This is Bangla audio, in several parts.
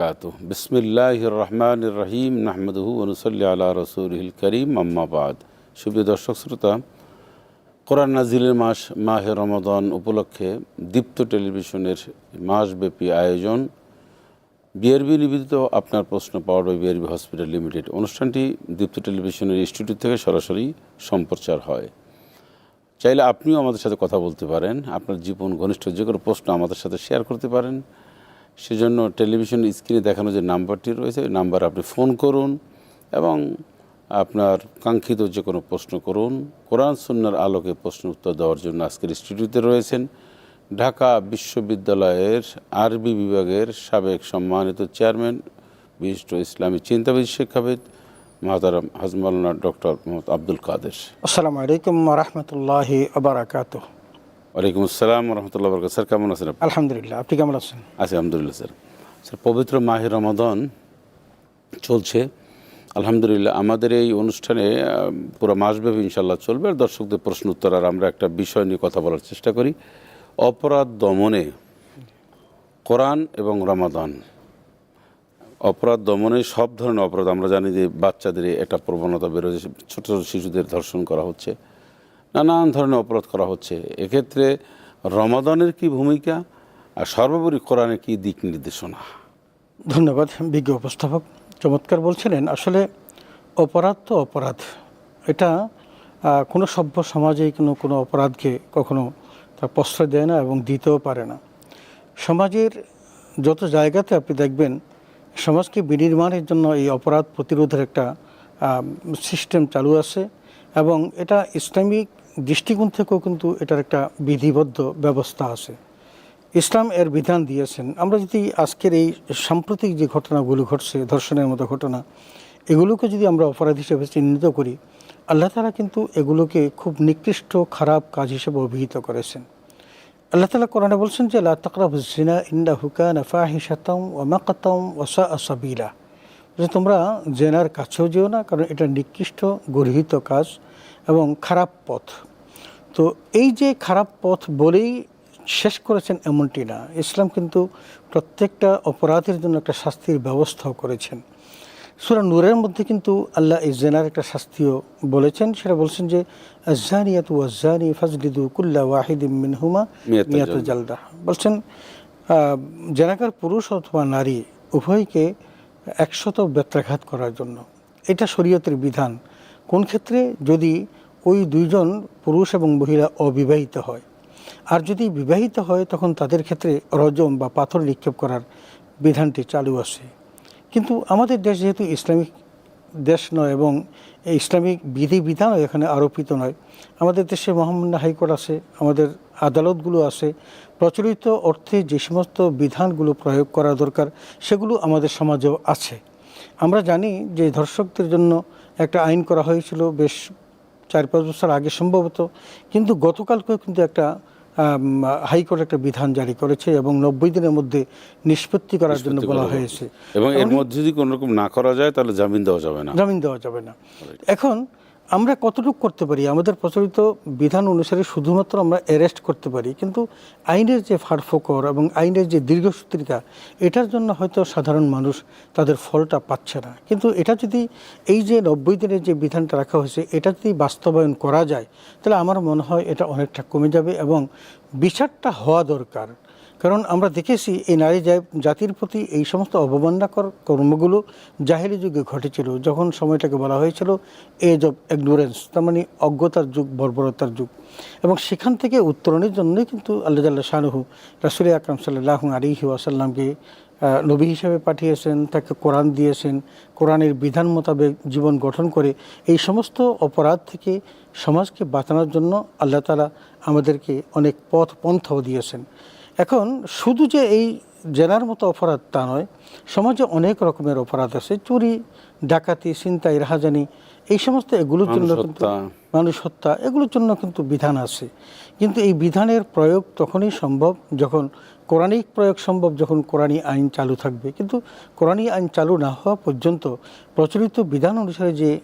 বারাকাতুহু। বিসমিল্লাহির রহমানির রহিম নাহমদহু অনুসল্লি আলা রসুলহিল করিম আম্মাবাদ সুপ্রিয় দর্শক শ্রোতা, কোরআন নাজিলের মাস, মাহে রমাদান উপলক্ষে দীপ্ত টেলিভিশনের মাসব্যাপী আয়োজন। বিআরবি নিবেদিত আপনার প্রশ্ন power by BRB hospital limited. অনুষ্ঠানটি দীপ্ত টেলিভিশনের স্টুডিও থেকে সরাসরি সম্প্রচার হয়। চাইলে আপনিও আমাদের সাথে কথা বলতে পারেন। আপনার জীবন ঘনিষ্ঠ যে কোনো প্রশ্ন আমাদের সাথে শেয়ার করতে পারেন। সেজন্য টেলিভিশন স্ক্রিনে দেখানো যে নাম্বারটি রয়েছে, ওই নাম্বার আপনি ফোন করুন এবং আপনার কাঙ্ক্ষিত যে কোনো প্রশ্ন করুন। কোরআন সুন্নার আলোকে প্রশ্ন উত্তর দেওয়ার জন্য আজকের স্টুডিওতে রয়েছেন ঢাকা বিশ্ববিদ্যালয়ের আরবি বিভাগের সাবেক সম্মানিত চেয়ারম্যান, বিশিষ্ট ইসলামী চিন্তাবিদ, শিক্ষাবিদ, মহাতারাম হাজমালানা ডক্টর মোহাম্মদ আব্দুল কাদের। আসসালামু আলাইকুম রহমতুল্লাহি আবরাকাত ওয়ালাইকুম আসসালাম রহমতুল্লাহ বরকাত। স্যার কেমন আছেন আলহামদুলিল্লাহ আপনি কেমন আছেন? আছি আলহামদুলিল্লাহ স্যার। স্যার পবিত্র মাহে রমাদন চলছে। আলহামদুলিল্লাহ আমাদের এই অনুষ্ঠানে পুরো মাসব্যাপী ইনশাল্লাহ চলবে। আর দর্শকদের প্রশ্ন উত্তর আর আমরা একটা বিষয় নিয়ে কথা বলার চেষ্টা করি। অপরাধ দমনে কোরআন এবং রমাদান। অপরাধ দমনে সব ধরনের অপরাধ আমরা জানি যে বাচ্চাদের একটা প্রবণতা বেরোচ্ছে ছোটো ছোটো শিশুদের ধর্ষণ করা হচ্ছে। নানান ধরনের অপরাধ করা হচ্ছে। এক্ষেত্রে রমাদানের কি ভূমিকা আর সর্বোপরি কোরআনের কি দিক নির্দেশনা? ধন্যবাদ, বিজ্ঞ উপস্থাপক। চমৎকার বলছিলেন, আসলে অপরাধ তো অপরাধ। এটা কোনো সভ্য সমাজেই কোনো কোনো অপরাধকে কখনো তার প্রশ্রয় দেয় না এবং দিতেও পারে না। সমাজের যত জায়গাতে আপনি দেখবেন, সমাজকে বিনির্মাণের জন্য এই অপরাধ প্রতিরোধের একটা সিস্টেম চালু আছে এবং এটা ইসলামিক দৃষ্টিকোণ থেকেও কিন্তু এটার একটা বিধিবদ্ধ ব্যবস্থা আছে। ইসলাম এর বিধান দিয়েছেন। আমরা যদি আজকের এই সাম্প্রতিক যে ঘটনাগুলো ঘটছে, ধর্ষণের মতো ঘটনা, এগুলোকে যদি আমরা অপরাধ হিসেবে চিহ্নিত করি, আল্লাহ তালা কিন্তু এগুলোকে খুব নিকৃষ্ট, খারাপ কাজ হিসেবে অভিহিত করেছেন। আল্লাহ তালা কোরআনে বলছেন যে, লা তাকরাবু জিনা ইন্না হুকান ফাহিশাতাম ওয়া মাকাতাম ওয়াসা আসাবিলা যে তোমরা জেনার কাছেও যেও না, কারণ এটা নিকৃষ্ট, গর্হিত কাজ এবং খারাপ পথ। তো এই যে খারাপ পথ বলেই শেষ করেছেন এমনটি না। ইসলাম কিন্তু প্রত্যেকটা অপরাধের জন্য একটা শাস্তির ব্যবস্থাও করেছেন। সুরা নূরের মধ্যে কিন্তু আল্লাহ এই জেনার একটা শাস্তিও বলেছেন। সেটা বলছেন যে আজানিয়াত ওয়াজানি ফাজলিদু কুল্লা ওয়াহিদ মিনহুমা মিয়াতা মিয়াত জালদা। বলছেন আহ, জেনাকার পুরুষ অথবা নারী উভয়কে একশত ব্যত্রাঘাত করার জন্য। এটা শরীয়তের বিধান। কোন ক্ষেত্রে? যদি ওই দুইজন পুরুষ এবং মহিলা অবিবাহিত হয়। আর যদি বিবাহিত হয়, তখন তাদের ক্ষেত্রে রজম বা পাথর নিক্ষেপ করার বিধানটি চালু আছে। কিন্তু আমাদের দেশ যেহেতু ইসলামিক দেশ নয় এবং ইসলামিক বিধিবিধানও এখানে আরোপিত নয়, আমাদের দেশে মহামান্য হাইকোর্ট আছে, আমাদের আদালতগুলো আছে। প্রচলিত অর্থে যে সমস্ত বিধানগুলো প্রয়োগ করা দরকার, সেগুলো আমাদের সমাজেও আছে। আমরা জানি যে ধর্ষকদের জন্য একটা আইন করা হয়েছিল বেশ চার পাঁচ বছর আগে সম্ভবত। কিন্তু গতকালকেও কিন্তু একটা হাইকোর্ট একটা বিধান জারি করেছে এবং নব্বই দিনের মধ্যে নিষ্পত্তি করার জন্য বলা হয়েছে। এবং এর মধ্যে যদি কোনো রকম না করা যায় তাহলে জামিন দেওয়া যাবে না। জামিন দেওয়া যাবে না। এখন আমরা কতটুকু করতে পারি? আমাদের প্রচলিত বিধান অনুসারে শুধুমাত্র আমরা অ্যারেস্ট করতে পারি। কিন্তু আইনের যে ফাড়ফোকর এবং আইনের যে দীর্ঘসূত্রিতা, এটার জন্য হয়তো সাধারণ মানুষ তাদের ফলটা পাচ্ছে না। কিন্তু এটা যদি এই যে নব্বই দিনের যে বিধানটা রাখা হয়েছে, এটা যদি বাস্তবায়ন করা যায়, তাহলে আমার মনে হয় এটা অনেকটা কমে যাবে এবং বিচারটা হওয়া দরকার। কারণ আমরা দেখেছি এই নারী জাতির প্রতি এই সমস্ত অবমাননাকর কর্মগুলো জাহেলি যুগে ঘটেছিল। যখন সময়টাকে বলা হয়েছিল এজ অফ ইগনোরেন্স তার মানে অজ্ঞতার যুগ বর্বরতার যুগ। এবং সেখান থেকে উত্তরণের জন্যই কিন্তু আল্লাহ জাল্লাহ শাহরুহু রাসুল আকরাম সাল্লাহ আলিহি ওয়াসাল্লামকে আহ, নবী হিসাবে পাঠিয়েছেন তাকে কোরআন দিয়েছেন কোরআনের বিধান মোতাবেক জীবন গঠন করে এই সমস্ত অপরাধ থেকে সমাজকে বাঁচানোর জন্য আল্লাহ তালা আমাদেরকে অনেক পথ পন্থাও দিয়েছেন। এখন শুধু যে এই জেনার মতো অপরাধ তা নয় সমাজে অনেক রকমের অপরাধ আছে। চুরি ডাকাতি ছিনতাই রাহাজানি এই সমস্ত এগুলোর জন্য কিন্তু মানুষ হত্যা এগুলোর জন্য কিন্তু বিধান আছে। কিন্তু এই বিধানের প্রয়োগ তখনই সম্ভব যখন কোরআনিক প্রয়োগ সম্ভব যখন কোরআনী আইন চালু থাকবে। কিন্তু কোরআনী আইন চালু না হওয়া পর্যন্ত প্রচলিত বিধান অনুসারে যে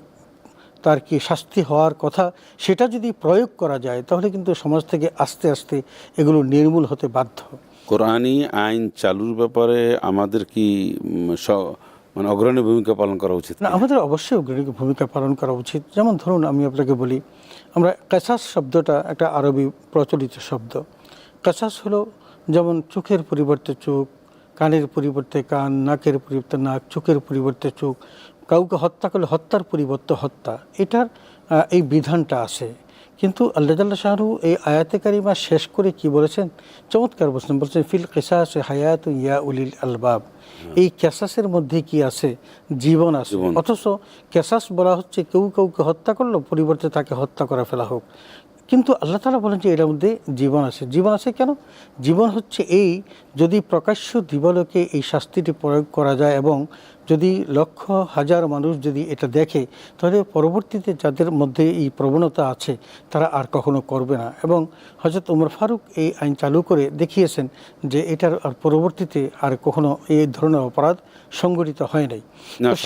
তার কি শাস্তি হওয়ার কথা সেটা যদি প্রয়োগ করা যায় তাহলে কিন্তু সমাজ থেকে আস্তে আস্তে এগুলো নির্মূল হতে বাধ্য। কোরআনি আইন চালুর ব্যাপারে আমাদের কি মানে অগ্রণী ভূমিকা পালন করা উচিত না আমাদের অবশ্যই অগ্রণী ভূমিকা পালন করা উচিত। যেমন ধরুন আমি আপনাকে বলি আমরা কাসাস শব্দটা একটা আরবি প্রচলিত শব্দ। কাসাস হলো যেমন চোখের পরিবর্তে চোখ কানের পরিবর্তে কান নাকের পরিবর্তে নাক চোখের পরিবর্তে চোখ কাউকে হত্যা করলে হত্যার পরিবর্তে হত্যা এটার এই বিধানটা আছে। কিন্তু আল্লাহ শাহরু এই আয়াতে কারিমা শেষ করে কি বলেছেন? চমৎকার বলছেন বলছেন ফিল কেসাস হায়াত ইয়া উলিল আলবাব। এই ক্যাসাসের মধ্যে কি আছে? জীবন আছে। অথচ ক্যাসাস বলা হচ্ছে কেউ কাউকে হত্যা করল পরিবর্তে তাকে হত্যা করা ফেলা হোক। কিন্তু আল্লাহ তালা বলেন যে এর মধ্যে জীবন আছে। জীবন আছে কেন? জীবন হচ্ছে এই যদি প্রকাশ্য দিবালোকে এই শাস্তিটি প্রয়োগ করা যায় এবং যদি লক্ষ হাজার মানুষ যদি এটা দেখে তাহলে পরবর্তীতে যাদের মধ্যে এই প্রবণতা আছে তারা আর কখনো করবে না। এবং হজরত উমর ফারুক এই আইন চালু করে দেখিয়েছেন যে এটার আর পরবর্তীতে আর কখনো এই ধরনের অপরাধ সংগঠিত হয় নাই।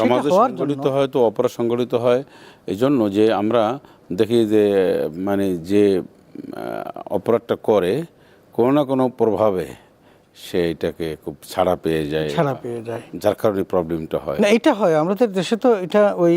সমাজে সংগঠিত হয় তো অপরাধ সংগঠিত হয়। এই জন্য যে আমরা দেখি যে মানে যে অপরাধটা করে কোনো না কোনো প্রভাবে সে এটাকে খুব ছাড়া পেয়ে যায় ছাড়া পেয়ে যায়। যার কারণে প্রবলেমটা হয়। না এটা হয়। আমাদের দেশে তো এটা ওই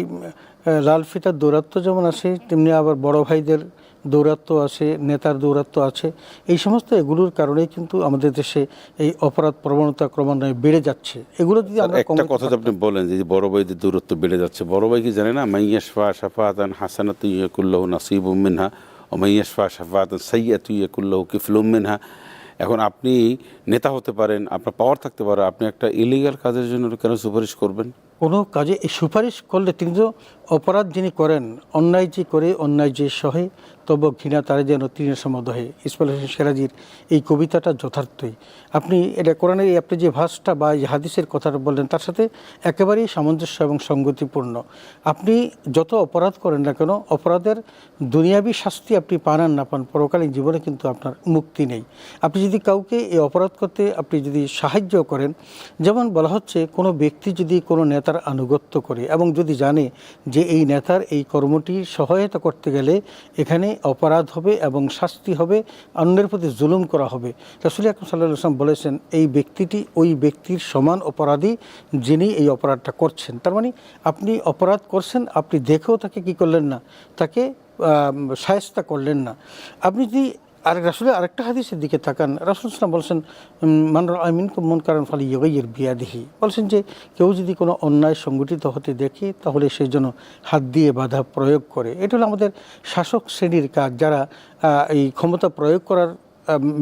লাল ফিতার দৌরাত্ম যেমন আছে তেমনি আবার বড় ভাইদের দৌরাত্ম আছে নেতার দৌরাত্ম আছে এই সমস্ত এগুলোর কারণেই কিন্তু আমাদের দেশে এই অপরাধ প্রবণতা ক্রমান্বয়ে বেড়ে যাচ্ছে। এগুলো যদি আমরা একটা কথা আপনি বলেন যে বড় ভাইদের দূরত্ব বেড়ে যাচ্ছে বড় ভাই কি জানে না মাইয়াশফা শাফাতান হাসানাত ইয়াকুল্লাহ নাসিব মিনহা ও মাইয়া মাইয়াশফা শাফাতান সাইয়াত ইয়াকুল্লাহ কিফলুম মিনহা। এখন আপনি নেতা হতে পারেন আপনার পাওয়ার থাকতে পারে আপনি একটা ইলিগাল কাজের জন্য কেন সুপারিশ করবেন? কোনো কাজে এই সুপারিশ করলে তিনি তো অপরাধ যিনি করেন অন্যায় যে করে অন্যায় যে সহে তব ঘৃণা তারে যেন তৃণের সমদহে ইসমাইল হোসেন সেরাজির এই কবিতাটা যথার্থই। আপনি এটা কোরআনের এই আপনি যে ভাষটা বা এই হাদিসের কথাটা বললেন, তার সাথে একেবারেই সামঞ্জস্য এবং সঙ্গতিপূর্ণ। আপনি যত অপরাধ করেন না কেন, অপরাধের দুনিয়াবি শাস্তি আপনি পান আর না পান, পরকালীন জীবনে কিন্তু আপনার মুক্তি নেই। আপনি যদি কাউকে এই অপরাধ করতে আপনি যদি সাহায্য করেন, যেমন বলা হচ্ছে, কোনো ব্যক্তি যদি কোনো নেতার আনুগত্য করে এবং যদি জানে যে এই নেতার এই কর্মটি সহায়তা করতে গেলে এখানে অপরাধ হবে এবং শাস্তি হবে, অন্যের প্রতি জুলুম করা হবে। রসুল আকরম সাল্লাহ আসলাম বলেছেন, এই ব্যক্তিটি ওই ব্যক্তির সমান অপরাধী যিনি এই অপরাধটা করছেন। তার মানে আপনি অপরাধ করছেন, আপনি দেখেও তাকে কি করলেন না? তাকে সায়স্তা করলেন না। আপনি যদি আর রাসুলে আরেকটা হাদিসের দিকে তাকান, রাসুল ইসলাম বলছেন মানর মান আমিন মন কারণ ফলে বিয়া দেখি বলছেন যে, কেউ যদি কোনো অন্যায় সংগঠিত হতে দেখে, তাহলে সেই জন্য হাত দিয়ে বাধা প্রয়োগ করে। এটা হলো আমাদের শাসক শ্রেণির কাজ, যারা এই ক্ষমতা প্রয়োগ করার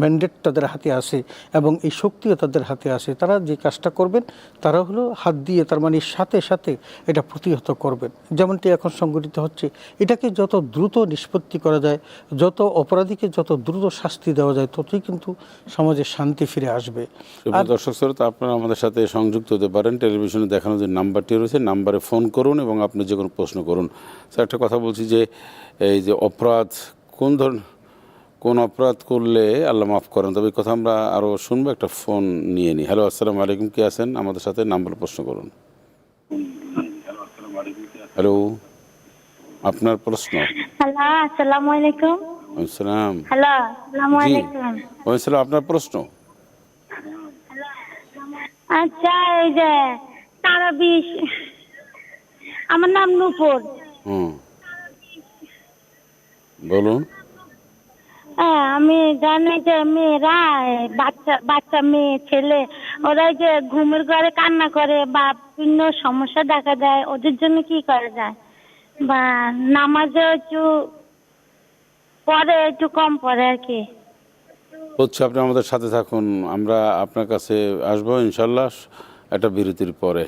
ম্যান্ডেট তাদের হাতে আসে এবং এই শক্তিও তাদের হাতে আসে। তারা যে কাজটা করবেন তারা হলো হাত দিয়ে তার মানে সাথে সাথে এটা প্রতিহত করবেন। যেমনটি এখন সংগঠিত হচ্ছে এটাকে যত দ্রুত নিষ্পত্তি করা যায় যত অপরাধীকে যত দ্রুত শাস্তি দেওয়া যায় ততই কিন্তু সমাজে শান্তি ফিরে আসবে। দর্শক শ্রোতা আপনারা আমাদের সাথে সংযুক্ত হতে পারেন। টেলিভিশনে দেখানো যে নাম্বারটি রয়েছে নাম্বারে ফোন করুন এবং আপনি যে কোনো প্রশ্ন করুন। স্যার একটা কথা বলছি যে এই যে অপরাধ কোন ধরন কোন অপরাধ করলে আল্লাহ মাফ করেন। তবে কথা আমরা আরও শুনব একটা ফোন নিয়ে নিই হ্যালো আসসালামু আলাইকুম কে আছেন? আমাদের সাথে নাম্বার প্রশ্ন করুন। হ্যালো আপনার প্রশ্ন? হ্যালো আসসালামু আলাইকুম। আসসালাম হ্যালো আসসালামু আলাইকুম। ওয়ালাইকুম আপনার প্রশ্ন? আচ্ছা এই যে তারা বিশ আমার নাম নূপুর। হুম। বলুন। হ্যাঁ আমি জানি যে মেয়েরা বাচ্চা বাচ্চা মেয়ে, ছেলে। ওরা যে ঘুমের ঘরে কান্না করে বা বিভিন্ন সমস্যা দেখা দেয়, ওদের জন্য কি করা যায়? বা নামাজে একটু পরে একটু কম পড়ে আর কি। হচ্ছে আপনি আমাদের সাথে থাকুন, আমরা আপনার কাছে আসব ইনশাল্লাহ, একটা বিরতির পরে।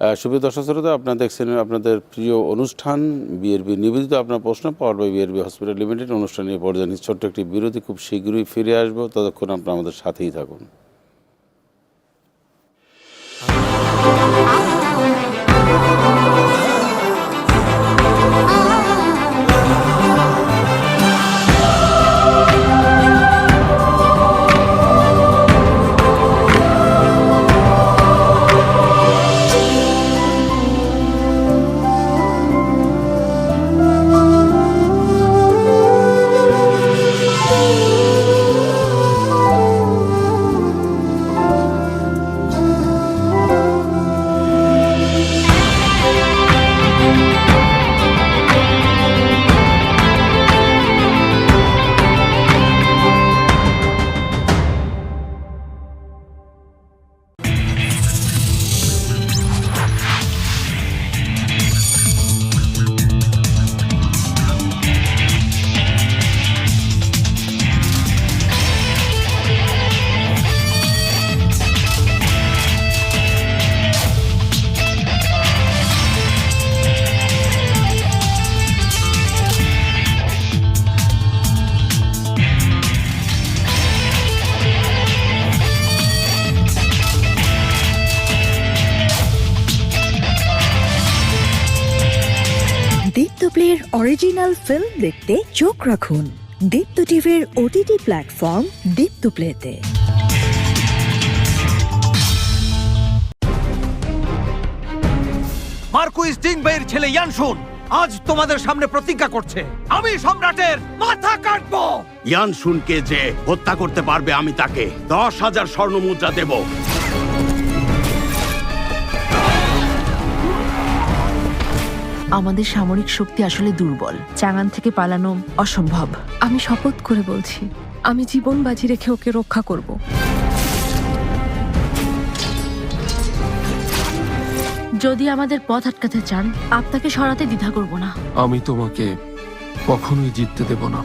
সুপ্রিয় দর্শক শ্রোতা, আপনারা দেখছেন আপনাদের প্রিয় অনুষ্ঠান বিএরবি নিবেদিত আপনার প্রশ্ন power by BRB hospital limited অনুষ্ঠানে পর্যায়ে ছোট্ট একটি বিরতি। খুব শীঘ্রই ফিরে আসব। ততক্ষণ আপনারা আমাদের সাথেই থাকুন। অরিজিনাল ফিল্ম দেখতে চোখ রাখুন। দীপ্ত টিভির ওটিটি প্ল্যাটফর্ম দীপ্ত প্লেতে মার্কুইস ডিংবের ছেলে ইয়ানশুন আজ তোমাদের সামনে প্রতিজ্ঞা করছে। আমি সম্রাটের মাথা কাটবো। ইয়ানশুনকে যে হত্যা করতে পারবে আমি তাকে দশ হাজার স্বর্ণ মুদ্রা দেব। আমাদের সামরিক শক্তি আসলে দুর্বল। চাঙান থেকে পালানো অসম্ভব। আমি শপথ করে বলছি, আমি জীবন বাজি রেখে ওকে রক্ষা করব। যদি আমাদের পথ আটকাতে চান, আপনাকে সরাতে দ্বিধা করব না। আমি তোমাকে কখনোই জিততে দেব না।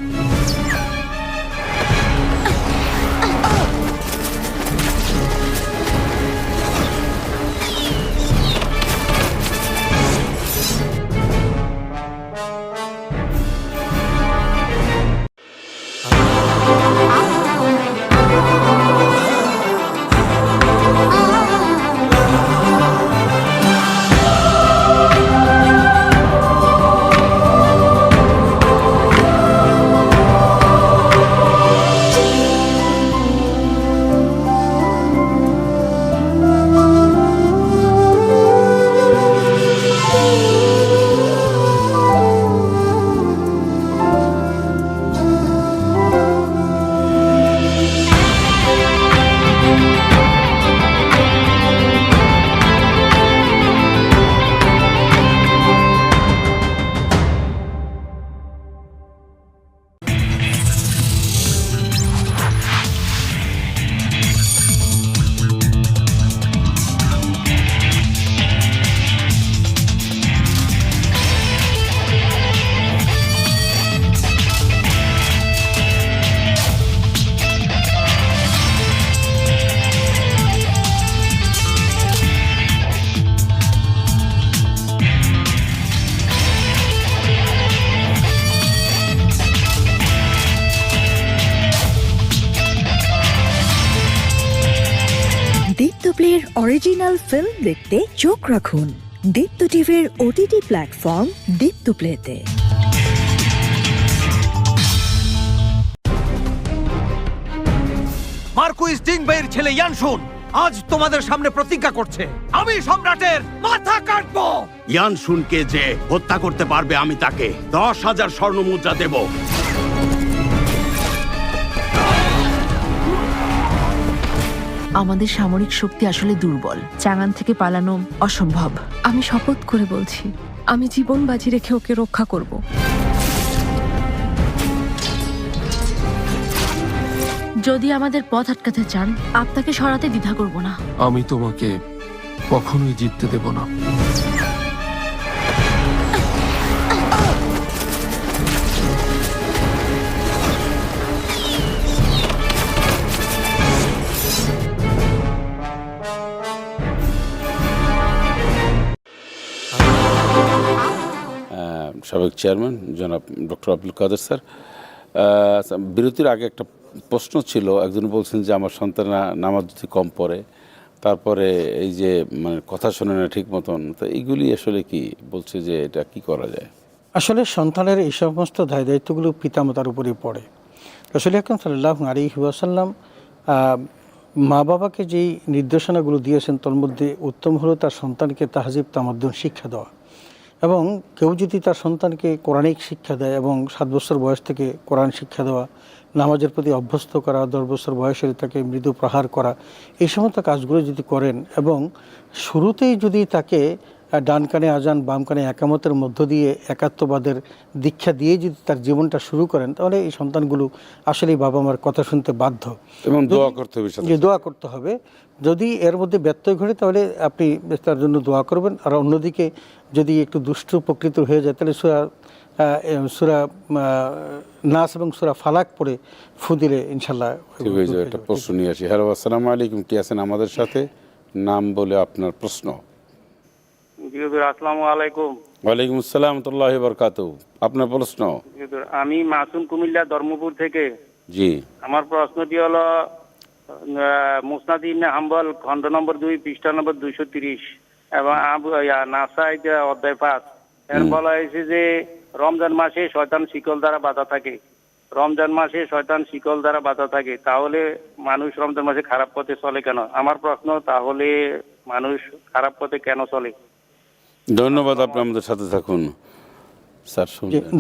ফিল্ম দেখতে চোখ রাখুন। দীপ্ত টিভির ওটিটি প্ল্যাটফর্ম দীপ্ত প্লেতে। মার্কুইস ডিংবের ছেলে ইয়ানশুন আজ তোমাদের সামনে প্রতিজ্ঞা করছে। আমি সম্রাটের মাথা কাটবো। ইয়ান শুনকে যে হত্যা করতে পারবে আমি তাকে দশ হাজার স্বর্ণ মুদ্রা দেব। আমাদের সামরিক শক্তি আসলে দুর্বল। চাঙান থেকে পালানো অসম্ভব। আমি শপথ করে বলছি, আমি জীবন বাজি রেখে ওকে রক্ষা করব। যদি আমাদের পথ আটকাতে চান, আপনাকে সরাতে দ্বিধা করব না। আমি তোমাকে কখনোই জিততে দেব না। সাবেক চেয়ারম্যান, জনাব ডক্টর আব্দুল কাদের স্যার। বিরতির আগে একটা প্রশ্ন ছিল, একজন বলছেন যে আমার সন্তান নামাজ যদি কম পড়ে, তারপরে এই যে মানে কথা শোনে না ঠিক মতন, তো এইগুলি আসলে কি বলছে যে এটা কি করা যায়? আসলে সন্তানের এই সমস্ত দায় দায়িত্বগুলো পিতামাতার উপরেই পড়ে। রসুল আকরম সাল্লাহ আলী ওয়াসাল্লাম মা বাবাকে যেই নির্দেশনাগুলো দিয়েছেন, তার মধ্যে উত্তম হলো তার সন্তানকে তাহজিব তামাদ্দুন শিক্ষা দেওয়া। এবং কেউ যদি তার সন্তানকে কোরআনিক শিক্ষা দেয় এবং সাত বছর বয়স থেকে কোরআন শিক্ষা দেওয়া নামাজের প্রতি অভ্যস্ত করা দশ বছর বয়সে তাকে মৃদু প্রহার করা এই সমস্ত কাজগুলো যদি করেন এবং শুরুতেই যদি তাকে ডান কানে আজান বাম কানে একামতের মধ্য দিয়ে একাত্মবাদের দীক্ষা দিয়ে যদি তার জীবনটা শুরু করেন তাহলে এই সন্তানগুলো আসলেই বাবা মার কথা শুনতে বাধ্য। এবং দোয়া করতে হবে যে দোয়া করতে হবে। যদি এর মধ্যে ব্যত্যয় ঘটে তাহলে আপনি তার জন্য দোয়া করবেন। আর অন্যদিকে যদি একটু দুষ্টু প্রকৃত হয়ে যায় তাহলে সুরা সুরা নাস এবং সুরা ফালাক পড়ে ফু দিলে ইনশাল্লাহ ঠিক হয়ে যাবে একটা প্রশ্ন নিয়ে আসি। হ্যালো আসসালামু আলাইকুম কি আছেন আমাদের সাথে? নাম বলে আপনার প্রশ্ন। আসসালামু আলাইকুম। ওয়ালাইকুম আসসালাম তুল্লাহ বরকাত আপনার প্রশ্ন? আমি মাসুম কুমিল্লা ধর্মপুর থেকে। জি। আমার প্রশ্নটি হলো মুসনাদ ইবনে হাম্বল খণ্ড নম্বর দুই পৃষ্ঠা নম্বর দুইশো তিরিশ এবং নাসাই অধ্যায় পাঁচ। এর বলা হয়েছে যে রমজান মাসে শয়তান শিকল দ্বারা বাধা থাকে। রমজান মাসে শয়তান শিকল দ্বারা বাধা থাকে। তাহলে মানুষ রমজান মাসে খারাপ পথে চলে কেন? আমার প্রশ্ন তাহলে মানুষ খারাপ পথে কেন চলে? ধন্যবাদ আপনি আমাদের সাথে থাকুন। স্যার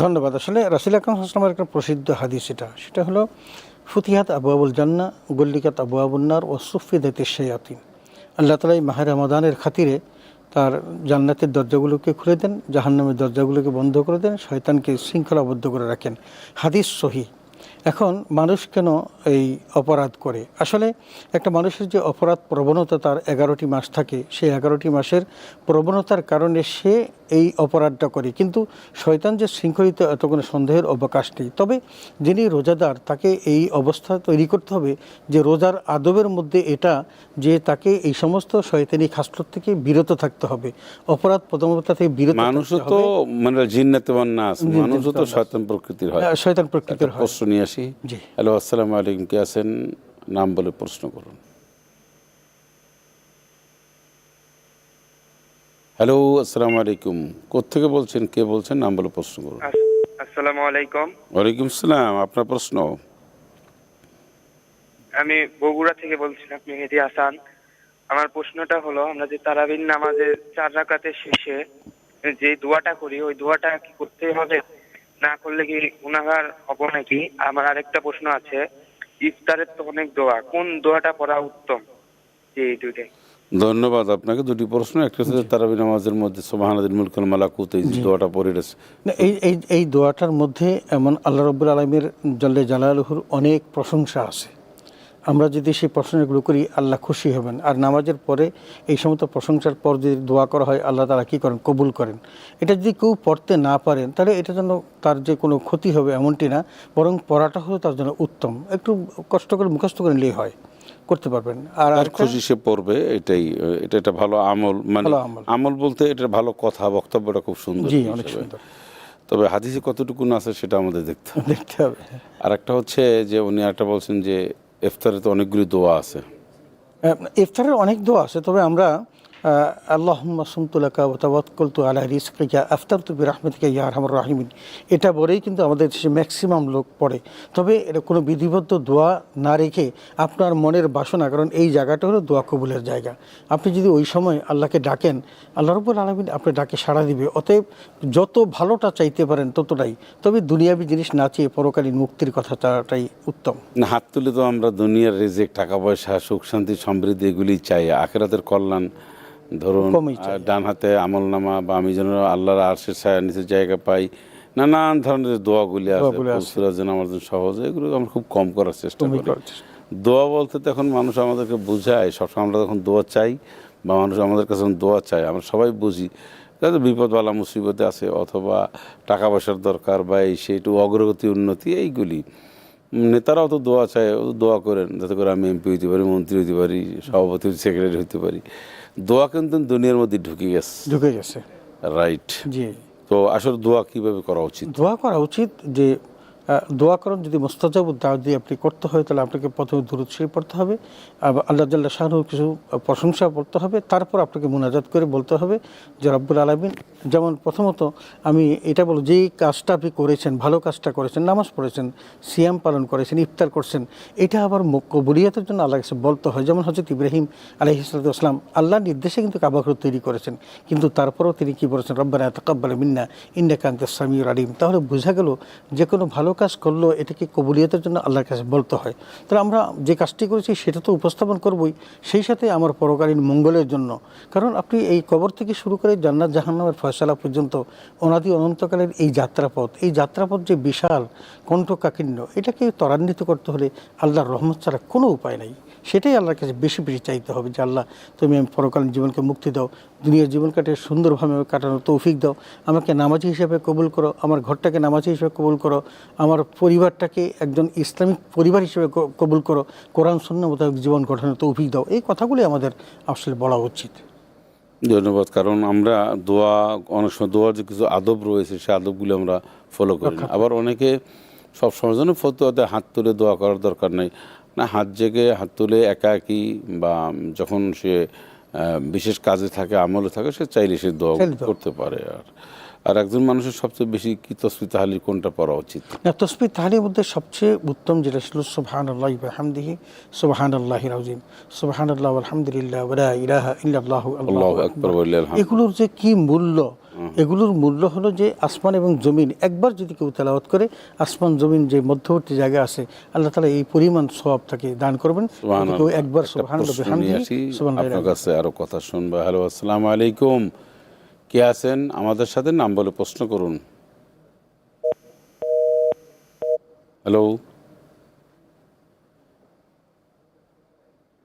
ধন্যবাদ। আসলে রাসুল আকরম হাসলামের একটা প্রসিদ্ধ হাদিস এটা। সেটা হলো ফুতিহাত আবু আবুল জান্না গল্লিকাত আবু আবুন্নার ও সুফিদাতে শেয়াতিন। আল্লাহ তালা এই মাহের রমাদানের খাতিরে তার জান্নাতের দরজাগুলোকে খুলে দেন, জাহান্নামের দরজাগুলোকে বন্ধ করে দেন, শয়তানকে শৃঙ্খলাবদ্ধ করে রাখেন। হাদিস সহি। এখন মানুষ কেন এই অপরাধ করে? আসলে একটা মানুষের যে অপরাধ প্রবণতা তার এগারোটি মাস থাকে, সেই এগারোটি মাসের প্রবণতার কারণে সে এই অপরাধটা করে। কিন্তু শয়তান যে শৃঙ্খলিত এত কোনো সন্দেহের অবকাশ নেই। তবে যিনি রোজাদার তাকে এই অবস্থা তৈরি করতে হবে যে রোজার আদবের মধ্যে এটা যে তাকে এই সমস্ত শয়তানি খাসলত থেকে বিরত থাকতে হবে। অপরাধ প্রথমতা থেকে বিরত মানুষ তো মানে জিন্নাতে না জিন্নাতে তো শয়তান প্রকৃতির হয়। আহ, শয়তান প্রকৃতির হয়। প্রশ্ন নিয়ে আসি। জি। হ্যালো আসসালামু আলাইকুম কে আছেন? নাম বলে প্রশ্ন করুন। হ্যালো আসসালামু আলাইকুম। কোত্থেকে বলছেন কে বলছেন নাম বলে প্রশ্ন করুন। আসসালামু আলাইকুম। ওয়ালাইকুম সালাম আপনার প্রশ্ন? আমি বগুড়া থেকে বলছিলাম মেহেদি হাসান। আমার প্রশ্নটা হলো আমরা যে তারাবিন নামাজের চার রাকাতের শেষে যে দোয়াটা করি ওই দোয়াটা কি করতে হবে? না করলে কি গুনাহগার হব নাকি? আমার আরেকটা প্রশ্ন আছে ইফতারের তো অনেক দোয়া কোন দোয়াটা পড়া উত্তম? যে এই দুইটাই। ধন্যবাদ আপনাকে দুটি প্রশ্ন একটা হচ্ছে তারাবি নামাজের মধ্যে সোমাহানাদিন মুলকুল মালাকুত এই দোয়াটা পড়ে রয়েছে এই এই এই দোয়াটার মধ্যে এমন আল্লাহ রব্বুল আলমীর জল্লে জালালহুর অনেক প্রশংসা আছে। আমরা যদি সেই প্রশ্নগুলো করি আল্লাহ খুশি হবেন। আর নামাজের পরে এই সমস্ত প্রশংসার পর যদি দোয়া করা হয় আল্লাহ তারা কী করেন? কবুল করেন। এটা যদি কেউ পড়তে না পারেন তাহলে এটা যেন তার যে কোনো ক্ষতি হবে এমনটি না বরং পড়াটা হলো তার জন্য উত্তম। একটু কষ্ট করে মুখস্থ করে নিলেই হয়। করতে পারবেন। আর আর খুশি সে পড়বে এটাই এটা একটা ভালো আমল। মানে আমল। বলতে এটা ভালো কথা বক্তব্যটা খুব সুন্দর জি অনেক সুন্দর। তবে হাদিসে কতটুকু আছে সেটা আমাদের দেখতে হবে। দেখতে হবে। আর একটা হচ্ছে যে উনি একটা বলছেন যে ইফতারে তো অনেকগুলি দোয়া আছে। ইফতারে ইফতারের অনেক দোয়া আছে তবে আমরা আল্লাহ সুমতুল্লাকা ওতাবাতকল তু আল্লাহ রিসকা আফতার তু রহমতিকা ইয়া রহমান রাহিমিন। এটা বলেই কিন্তু আমাদের দেশে ম্যাক্সিমাম লোক পড়ে। তবে এটা কোনো বিধিবদ্ধ দোয়া না রেখে আপনার মনের বাসনা কারণ এই জায়গাটা হলো দোয়া কবুলের জায়গা। আপনি যদি ওই সময় আল্লাহকে ডাকেন আল্লাহ রব্বুল আলমিন আপনার ডাকে সাড়া দিবে। অতএব যত ভালোটা চাইতে পারেন ততটাই। তবে দুনিয়াবি জিনিস না চেয়ে পরকালীন মুক্তির কথা চাওয়াটাই উত্তম। না, হাত তুলে তো আমরা দুনিয়ার রেজেক টাকা পয়সা সুখ শান্তি সমৃদ্ধি এগুলি চাই। আখেরাতের কল্যাণ ধরুন ডান হাতে আমল নামা বা আমি যেন আল্লাহর আরশের ছায়া নিচে জায়গা পাই নানান ধরনের দোয়াগুলি আছে যেন আমার জন্য সহজ এগুলো আমরা খুব কম করার চেষ্টা করি। দোয়া বলতে তো এখন মানুষ আমাদেরকে বোঝায় সবসময় আমরা যখন দোয়া চাই বা মানুষ আমাদের কাছে যখন দোয়া চাই আমরা সবাই বুঝি যাতে বিপদ বালা মুসিবতে আছে অথবা টাকা পয়সার দরকার বা এই সেই একটু অগ্রগতি উন্নতি এইগুলি। নেতারাও তো দোয়া চায় ও দোয়া করেন যাতে করে আমি এমপি হইতে পারি মন্ত্রী হইতে পারি সভাপতি সেক্রেটারি হইতে পারি। দোয়া কিন্তু দুনিয়ার মধ্যে ঢুকে গেছে। ঢুকে গেছে। রাইট জি। তো আসলে দোয়া কীভাবে করা উচিত? দোয়া করা উচিত যে দোয়া করুন, যদি মোস্তাজাব দাওয়া দিয়ে আপনি করতে হয়, তাহলে আপনাকে প্রথমে দূরত শরীফ পড়তে হবে আল্লাহ জাল্লাহ শাহরুখ কিছু প্রশংসা পড়তে হবে, তারপর আপনাকে মোনাজাত করে বলতে হবে যে রব্বুল আলমিন, যেমন প্রথমত আমি এটা বলব, যেই কাজটা আপনি করেছেন, ভালো কাজটা করেছেন, নামাজ পড়েছেন, সিয়াম পালন করেছেন, ইফতার করছেন, এটা আবার কবুলিয়াতের জন্য আল্লাহ কাছে বলতে হয়। যেমন হজরত ইব্রাহিম আলহিসাম আল্লাহর নির্দেশে কিন্তু কাবাঘর তৈরি করেছেন, কিন্তু তারপরেও তিনি কী বলেছেন? রব্বানা তকাব্বাল মিন্না ইন্নাকান্ত সামিউর আলিম তাহলে বোঝা গেল যে কোনো ভালো কাজ করল, এটাকে কবুলিয়তের জন্য আল্লাহর কাছে বলতে হয়। তাহলে আমরা যে কাজটি করেছি, সেটা তো উপস্থাপন করবই। সেই সাথে আমার পরকালীন মঙ্গলের জন্য। কারণ আপনি এই কবর থেকে শুরু করে জান্নাত, জাহান্নামের ফয়সালা পর্যন্ত, অনাদি অনন্তকালের এই যাত্রাপথ এই যাত্রাপথ যে বিশাল কণ্ঠকাকীর্ণ এটাকে ত্বরান্বিত করতে হলে আল্লাহর রহমত ছাড়া কোনো উপায় নেই। সেটাই আল্লাহর কাছে বেশি বেশি চাইতে হবে যে আল্লাহ তুমি আমি পরকালীন জীবনকে মুক্তি দাও দুনিয়ার জীবন কাটে সুন্দরভাবে কাটানোর তৌফিক দাও আমাকে নামাজি হিসেবে কবুল করো আমার ঘরটাকে নামাজি হিসেবে কবুল করো আমার পরিবারটাকে একজন ইসলামিক পরিবার হিসেবে কবুল করো কোরআন শূন্য মোতাবেক জীবন গঠনের তৌফিক দাও। এই কথাগুলি আমাদের আসলে বলা উচিত। ধন্যবাদ কারণ আমরা দোয়া অনেক সময় দোয়ার যে কিছু আদব রয়েছে সেই আদবগুলো আমরা ফলো করি আবার অনেকে সব সময় জন্য ফতুয়াতে হাত তুলে দোয়া করার দরকার নেই। না হাত জেগে হাত তুলে একাকি বা যখন সে বিশেষ কাজে থাকে আমলে থাকে সে চাইলে সে দোয়া। করতে পারে আর। আর একজন মানুষের সবচেয়ে বেশি কি তসবি তাহালির কোনটা পড়া উচিত? না তসবি তাহালির মধ্যে সবচেয়ে উত্তম যেটা ছিল সুবহান আল্লাহ হামদিহি সুবহান আল্লাহ রাজিম সুবহান আল্লাহ আলহামদুলিল্লাহ ইলাহা ইল্লাল্লাহু আল্লাহু আকবার। এগুলোর যে কি মূল্য এগুলোর মূল্য হলো যে আসমান এবং জমিন একবার যদি কেউ তেলাওয়াত করে আসমান জমিন যে মধ্যবর্তী জায়গা আছে আল্লাহ তালা এই পরিমাণ সব তাকে দান করবেন। কেউ একবার আপনার কাছে আরও কথা শুনব। হ্যালো আসসালাম আলাইকুম। কে আছেন? আমাদের সাথে নাম বলে প্রশ্ন করুন। হ্যালো?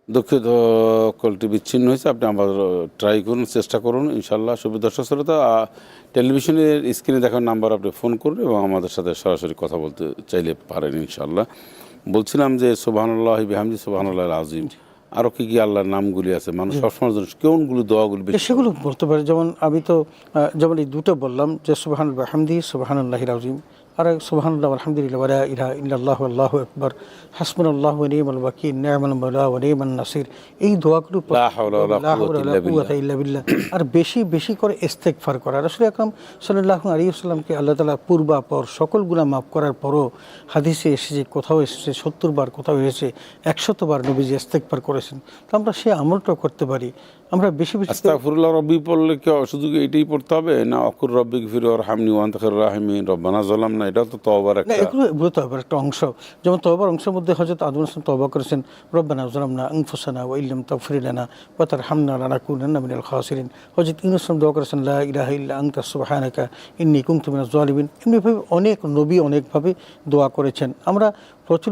দুঃখিত কলটি বিচ্ছিন্ন হয়েছে। আপনি আবার ট্রাই করুন চেষ্টা করুন ইনশাল্লাহ সুবিধা দর্শক শ্রোতা টেলিভিশনের স্ক্রিনে দেখার নাম্বার আপনি ফোন করুন এবং আমাদের সাথে সরাসরি কথা বলতে চাইলে পারেন ইনশাল্লাহ বলছিলাম যে সোবাহানুল্লাহ বিহামদি সোবাহানুল্লাহ আজিম আরও কী কী আল্লাহর নামগুলি আছে? মানুষ সবসময় জন্য কোনগুলো দোয়াগুলি সেগুলো বলতে পারে। যেমন আমি তো যেমন এই দুটো বললাম যে সুবাহান হামদি সুবাহান আল্লাহ রাজিম আর সুবাহান আলহামদুলিল্লাহ ওয়া লা ইলাহা ইল্লাল্লাহু আল্লাহু আকবার। ওয়া নি'মান নাসির। এই দোয়াগুলো আর বেশি বেশি করে ইস্তেগফার করা। রাসূল আকরাম সাল্লাল্লাহু আলাইহি ওয়াসাল্লামকে আল্লাহ তাআলা পূর্বাপর সকল গুনাহ মাফ করার পরও হাদিসে এসেছে কোথাও এসেছে সত্তর বার কোথাও এসেছে একশত বার নবীজি ইস্তেগফার করেছেন। তো আমরা সে আমলটাও করতে পারি। আমরা বেশি বেশি আস্তাগফিরুল্লাহ রব্বি পড়লে কি শুধু এটাই পড়তে হবে? না অকুর রব্বিক ফির হামনি ওয়ান তাখির রাহিমিন। রব্বানা জলাম না এটা তো তওবার না একটা। এগুলো এগুলো তবার একটা অংশ। যেমন তবার অংশের মধ্যে হজরত আদম হাসান তবা করেছেন রব্বানা জলামনা আনফুসানা ওয়া ইল্লাম তাগফির লানা ওয়া তারহামনা লানাকুনান্না মিনাল খাসিরিন। হজরত ইউনূস সালাম দোয়া করেছেন লা ইলাহা ইল্লা আনতা সুবহানাকা ইন্নী কুনতু মিনাজ জালিমিন। এমনিভাবে অনেক নবী অনেকভাবে দোয়া করেছেন। আমরা প্রচুর